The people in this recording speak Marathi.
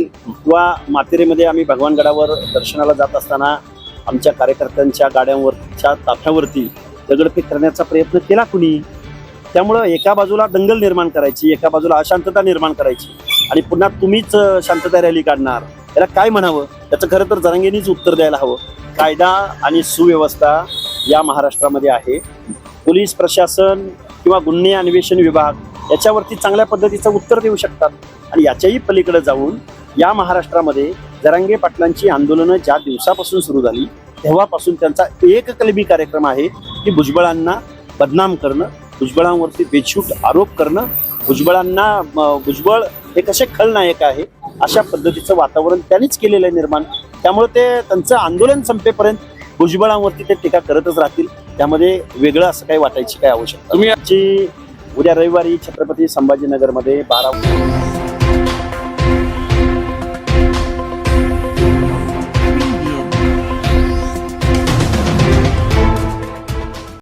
किंवा मातेरेमध्ये आम्ही भगवानगडावर दर्शनाला जात असताना आमच्या कार्यकर्त्यांच्या गाड्यांवरच्या ताफ्यावरती दगडफेक करण्याचा प्रयत्न केला कुणी? त्यामुळं एका बाजूला दंगल निर्माण करायची एका बाजूला अशांतता निर्माण करायची. आणि पुन्हा तुम्हीच शांतता रॅली काढणार. याला काय म्हणावं? त्याचं खरं तर जरांगेनीच उत्तर द्यायला हवं. कायदा आणि सुव्यवस्था या महाराष्ट्रामध्ये आहे. पोलीस प्रशासन किंवा गुन्हे अन्वेषण विभाग याच्यावरती चांगल्या पद्धतीचं उत्तर देऊ शकतात. आणि याच्याही पलीकडे जाऊन या महाराष्ट्रामध्ये जरांगे पाटलांची आंदोलनं ज्या दिवसापासून सुरू झाली तेव्हापासून त्यांचा एक कलबी कार्यक्रम आहे की भुजबळांना बदनाम करणं भुजबळांवरती बेछूट आरोप करणं भुजबळांना भुजबळ हे कसे खलनायक आहे अशा पद्धतीचं वातावरण त्यांनीच केलेलं आहे निर्माण. त्यामुळे ते त्यांचं आंदोलन संपेपर्यंत भुजबळांवरती ते टीका करतच राहतील. त्यामध्ये वेगळं असं काही वाटायची काय आवश्यकता तुम्ही- तुम्ही उद्या रविवारी छत्रपती संभाजीनगरमध्ये बारा